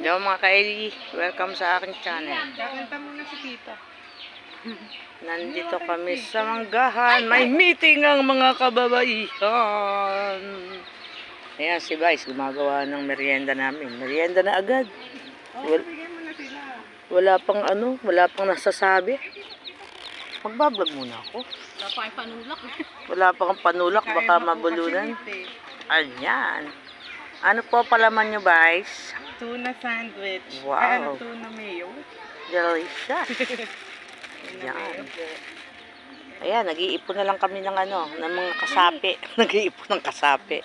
Hello mga kaeli, welcome sa aking channel. Kakanta muna si Tita. Nandito kami sa Manggahan. May meeting ang mga kababaihan. Ayan si Vice, gumagawa ng merienda namin. Merienda na agad. Oh, Wal- bigyan mo na sila. Wala pang ano, wala pang nasasabi. Magbablog muna ako. Wala pa kayong panulak. Wala pang panulak, baka mabulunan. Ayan. Ano po palaman nyo, Vice? Tuna sandwich. Wow. Ay, ano, tuna mayo. Delicious. Yan. Ayan, nag-iipon na lang kami ng ano, ng mga kasapi. nag-iipon ng kasapi.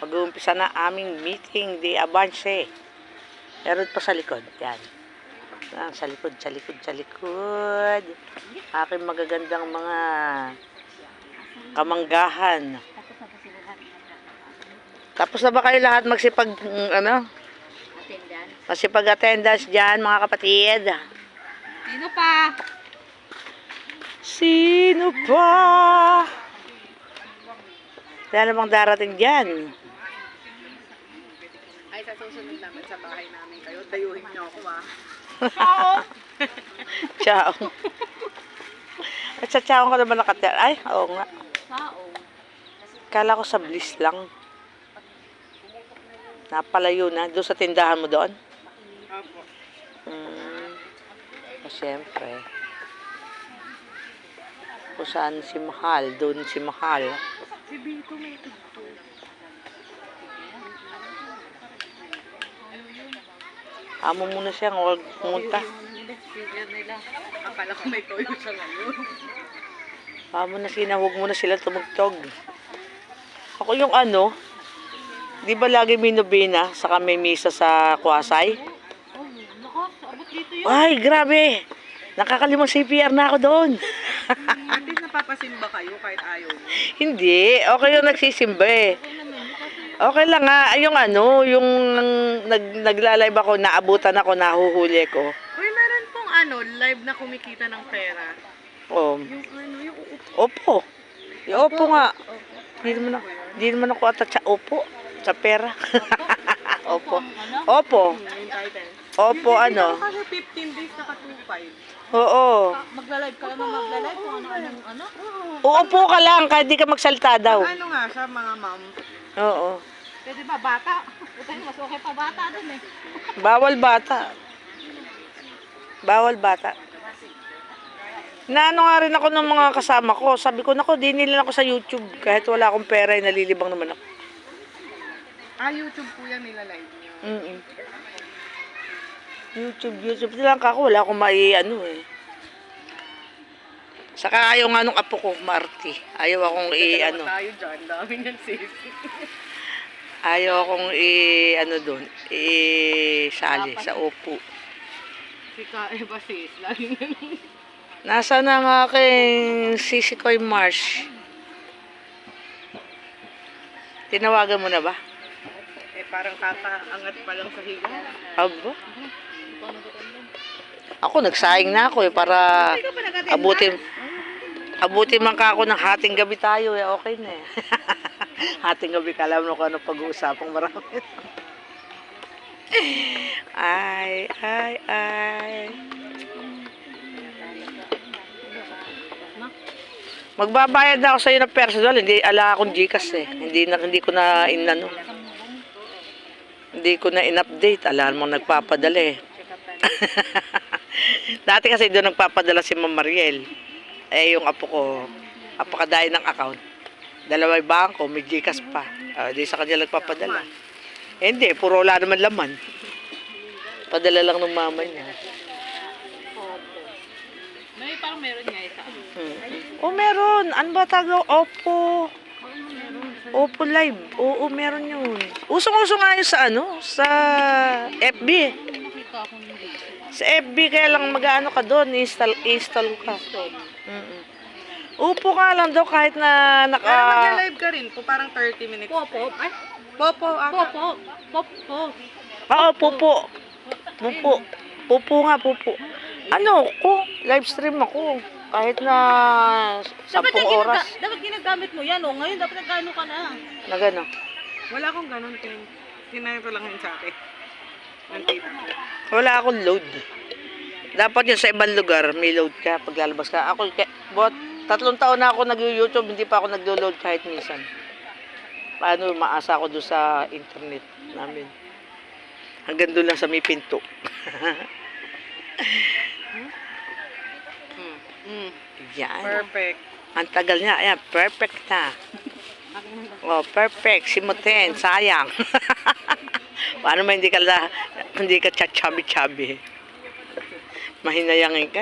Mag-uumpisa na aming meeting de avance. Meron pa sa likod. Yan. Yan, sa likod, sa likod, sa likod. Aking magagandang mga kamanggahan. Tapos na ba kayo lahat magsipag, mm, ano? Magsipag attendance dyan, mga kapatid. Sino pa? Sino pa? Kaya namang darating dyan. Ay, sa susunod naman sa bahay namin kayo. Dayuhin niyo ako ah. Ciao. At sa ciao ka naman nakatira. Ay, oo nga. Sao? Kala ko sa bliss lang. Napalayo na. Doon sa tindahan mo doon? Apo. Hmm. O, siyempre. Kung saan si Mahal, doon si Mahal. Si Bito may tugto. Amo muna siya, huwag pumunta. Akala ko may toyo siya ngayon. Amo na sila, huwag muna sila tumugtog. Ako yung ano, di ba lagi may nobena sa kami misa sa Kwasay? Oh, nakas. Abot dito yun. Ay, grabe! Nakakalimang CPR na ako doon. Least napapasimba kayo kahit ayaw mo. Hindi, okay yung nagsisimba eh. Okay lang nga, yung ano, yung nag, naglalive ako, naabutan ako, nahuhuli ko. Uy, meron pong ano, live na kumikita ng pera. Oh, Yung ano, yung uupo. opo. Yung opo nga. Hindi naman ako, hindi naman ako ata sa opo, sa pera. opo. Opo. Yung title. Opo, ano. Kasi 15 days naka 2.5. Oo. Magla-live ka lang magla-live kung ano ano. Uupo ka lang, kahit di ka magsalita daw. Ano nga siya mga ma'am? Oo. Pwede ba bata? Puta mas okay pa bata dun eh. Bawal bata. Bawal bata. Naano nga rin ako ng mga kasama ko. Sabi ko, nako, di nila ako sa YouTube. Kahit wala akong pera, eh, nalilibang naman ako. Ah, YouTube po yan nila-live niyo. Mm YouTube, YouTube. lang ako, wala akong mai, ano eh. Saka ayaw nga nung apo ko, Marty. Ayaw akong i, ano, tayo dyan, dami niyan sis. ayaw akong i, ano doon, i, sali sa upo. Si Kaeba sis, lagi na Nasa na ang aking sisi ko'y Marsh? Tinawagan mo na ba? Eh parang kakaangat pa lang sa higa. Aba? Ako, nagsaing na ako eh, para abutin, abutin man ka ako ng hating gabi tayo eh, okay na eh. hating gabi, kala mo kung ano pag-uusapang marami. ay, ay, ay. Magbabayad na ako sa iyo ng personal, hindi ala akong Gcash eh. Hindi na hindi ko na inano. Hindi ko na in-update. Alam mo nagpapadala eh. Dati kasi doon nagpapadala si Ma'am Mariel. Eh yung apo ko, apakadayo ng account. Dalaway bangko, may Gcash pa. Ah, di sa kanya nagpapadala. Eh, hindi, puro wala naman laman. Padala lang ng mama niya. May parang meron nga isa. Hmm. Oh, meron. Ano ba tawag? Oppo. Oppo Live. Oo, meron yun. Usong-uso nga yun sa ano? Sa FB. Sa FB, kaya lang mag-ano ka doon. Install, install ka. Mm Upo ka lang daw kahit na Pero naka... magla-live ka rin po, parang 30 minutes. Popo. Ay, Popo. Popo. Popo. Oo, pupo. Pupo. Pupo nga, pupo. Ano ko? Live stream ako. Kahit na sampung oras. dapat ginagamit mo yan, oh. Ngayon, dapat nagano ka na. Na gano. Wala akong ganun, Ken. Tinay ko lang yun sa akin. Wala akong load. Dapat yun sa ibang lugar, may load ka pag lalabas ka. Ako, bot, tatlong taon na ako nag-YouTube, hindi pa ako naglo-load kahit minsan. Paano maasa ako doon sa internet namin. Hanggang doon lang sa may pinto. Mm. Mm. Yan. Perfect. Ang tagal niya. Ayan, perfect na. Oh, perfect. Si Muten, sayang. Paano mo hindi ka la, hindi ka chachabi-chabi? Mahinayangin ka?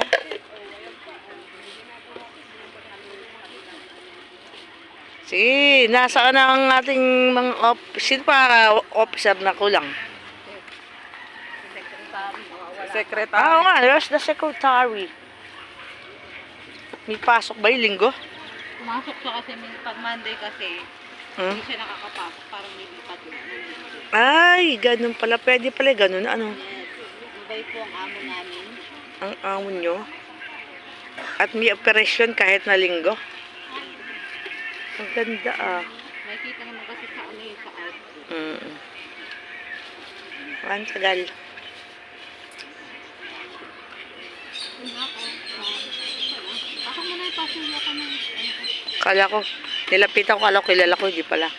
Sige, nasaan na ang ating mga op- sino pa officer na kulang? Secretary. Ah, oo nga, there's the secretary. May pasok ba yung linggo? Pumasok siya kasi pag Monday kasi, Hmm? hindi siya nakakapasok, parang may lipat yun. Ay, ganun pala. Pwede pala ganun. Ano? Mabay po ang amo namin. Ang amo nyo. At may operasyon kahit na linggo. Ang ganda ah. Nakikita naman kasi sa ano yun, sa outfit. Mm. Ang tagal. Yung. Kala ko, nilapitan ko, kala ko kilala ko, hindi pala.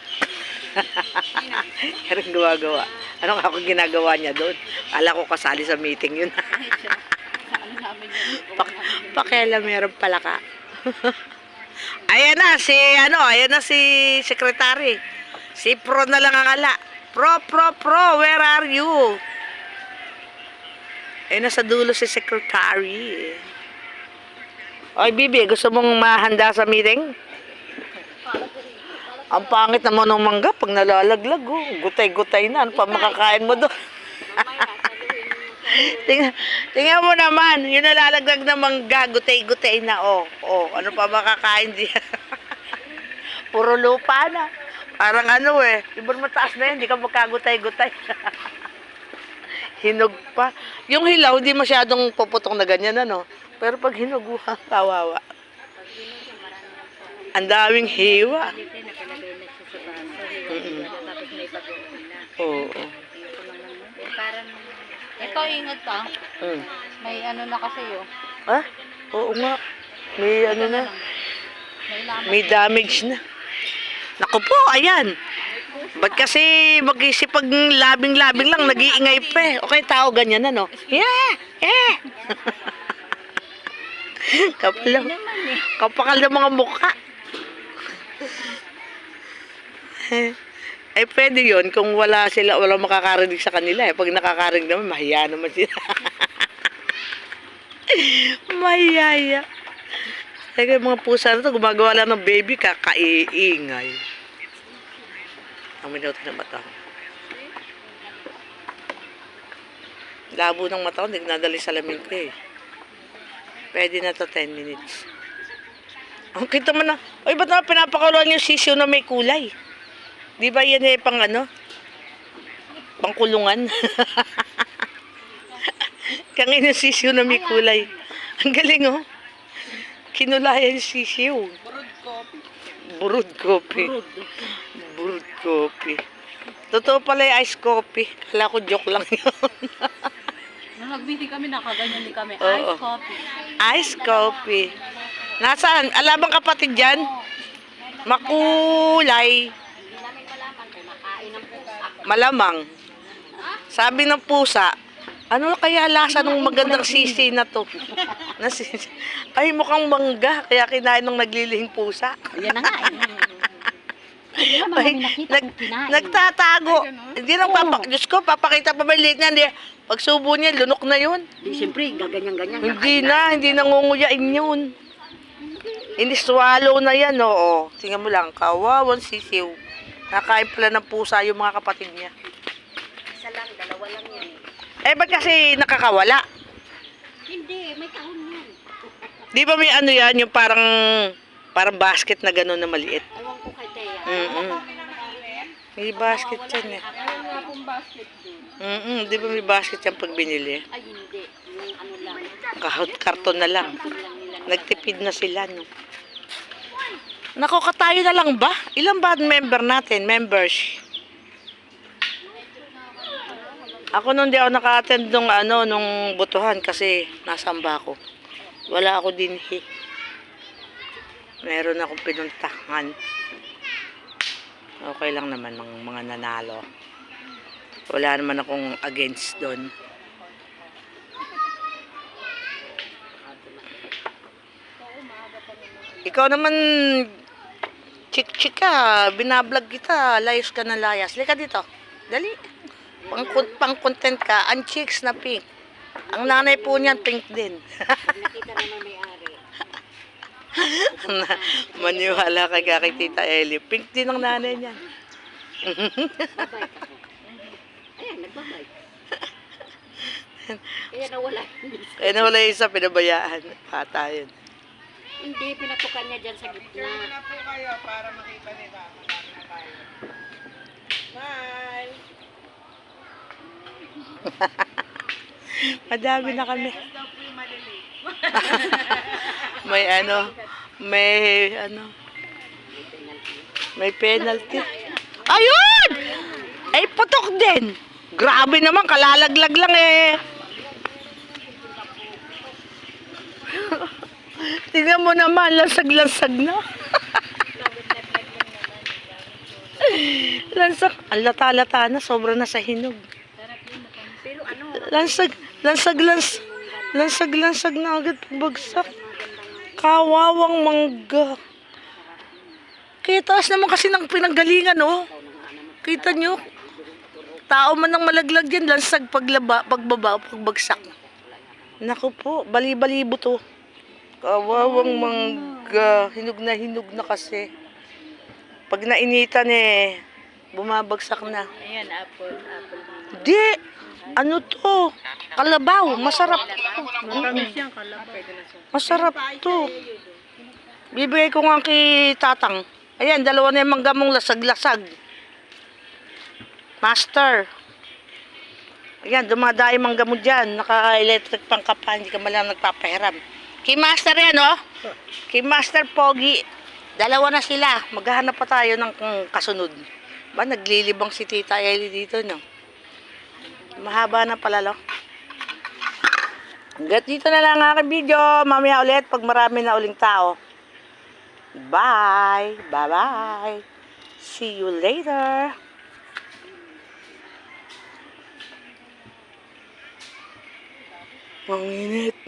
Pero gawa-gawa. Ano ako ginagawa niya doon? Kala ko kasali sa meeting yun. Pak pakialam meron pala ka. ayan na, si, ano, ayan na si sekretary. Si Pro na lang ang ala. Pro, Pro, Pro, where are you? Ayan na sa dulo si secretary. Oy, Bibi, gusto mong mahanda sa meeting? Ang pangit naman ng mangga pag nalalaglag, oh. Gutay-gutay na. Ano pa makakain mo doon? tingnan, tingnan mo naman, yung nalalaglag na mangga, gutay-gutay na, oh. Oh, ano pa makakain diyan? Puro lupa na. Parang ano eh, ba mataas na yun, hindi ka magkagutay-gutay. Hinog pa. Yung hilaw, di masyadong puputong na ganyan, ano. Pero pag hinog, kawawa. Ang daming hiwa. Kasi nakalagay na siya sa baso. Mm-mm. Tapos may pag-uwi na. Oo. Eh, parang, ito ingat ka. Mm. May ano na kasi yun. Ah? Oo nga. May ano na. May damage na. Naku po, ayan. Ba't kasi mag-isip pag labing-labing lang, nag-iingay pa eh. Okay, tao ganyan na, no? Yeah! Yeah! kapal, ng- kapakal ng mga mukha. eh, pwede yon kung wala sila, wala makakarinig sa kanila eh. Pag nakakarinig naman, mahiya naman sila. Mahiyaya. Yung mga pusa na to, gumagawa lang ng baby, kakaiingay. Ang minuto ng mata. Labo ng mata ko, hindi nadali sa lamin ko eh. Pwede na to 10 minutes. Ang kita mo na. Oy, ba't naman pinapakuluan yung sisiyo na may kulay? Di ba yan eh pang ano? Pangkulungan. Kangin yung sisiyo na may kulay. Ang galing oh. Kinulayan sisiyo. Burod coffee. Burud coffee. Burud coffee. Totoo pala yung ice coffee. Kala ko joke lang yun. Nung nag-meeting kami, nakaganyan din kami. Oo. Ice coffee. ice coffee. Nasaan? Alabang kapatid dyan? Makulay. Malamang. Sabi ng pusa, ano kaya lasa ng magandang sisi na to? Na sisi. Ay, mukhang mangga. Kaya kinain ng naglilihing pusa. Yan na nga eh. Ay, nag, nagtatago. Hindi lang papak... Diyos ko, papakita pa ba yung liit niya? Hindi. Pag subo niya, lunok na yun. Di, siyempre, gaganyan-ganyan. Hindi na, hindi na ngunguyain yun. Hindi swallow na yan, oo. Tingnan mo lang, kawawan sisiw. Nakain pala ng pusa yung mga kapatid niya. Isa lang, dalawa lang yan. Eh, ba't kasi nakakawala? Hindi, may taon yan. Di ba may ano yan, yung parang, parang basket na gano'n na maliit? Ewan ko kay Thea. Mm May basket yan eh. Meron nga pong basket doon. Mm Di ba may basket yan pag binili? Ay, hindi. Yung ano lang. Kahot karton na lang. Nagtipid na sila, no? Nako, katayo na lang ba? Ilan ba member natin? Members? Ako nung di ako naka-attend nung ano, nung butuhan kasi nasamba ako. Wala ako din eh. Meron akong pinuntahan. Okay lang naman ng mga nanalo. Wala naman akong against doon. Ikaw naman, chik-chik ka, binablog kita, layas ka na layas. Lika dito, dali. Pang, pang content ka, ang chicks na pink. Ang nanay po niyan, pink din. Nakita naman may-ari. Na- Maniwala ka ka kay Tita Ellie. Pink din ang nanay niyan. Ayan, nagbabay. Kaya nawala yung isa. Kaya nawala yung isa, pinabayaan. Bata yun. Hindi, pinatukan niya dyan sa gitna. na po kayo para makita nila. Madami na tayo. Bye! Madami na kami. May ano, may ano, may penalty. Ayun! Ay, putok din. Grabe naman, kalalaglag lang eh. Tingnan mo naman, lansag-lansag na. lansag, ang lata-lata na, sobra na sa hinog. Lansag, lansag, lans, lansag, lansag na agad pagbagsak. Kawawang mangga. Kaya taas naman kasi ng pinanggalingan, oh. Kita nyo? Tao man ang malaglag yan, lansag paglaba, pagbaba, pagbagsak. Naku po, bali-balibo to. Kawawang mangga. Hinog na hinog na kasi. Pag nainitan eh, bumabagsak na. ayan, apple, apple. Di, ano to? Kalabaw, masarap to. Siya. Masarap to. Bibigay ko nga kay Tatang. Ayan, dalawa na yung mangga mong lasag-lasag. Master. Ayan, dumadayo yung mangga mo dyan. Naka-electric pang ka pa, hindi ka malang nagpapahiram. Kay Master yan, oh. Kay Master Pogi. Dalawa na sila. Maghahanap pa tayo ng kasunod. Ba, naglilibang si Tita Ellie dito, no? Mahaba na pala, lo. Hanggat dito na lang ang video. Mamaya ulit pag marami na uling tao. Bye! Bye-bye! See you later! Ang init.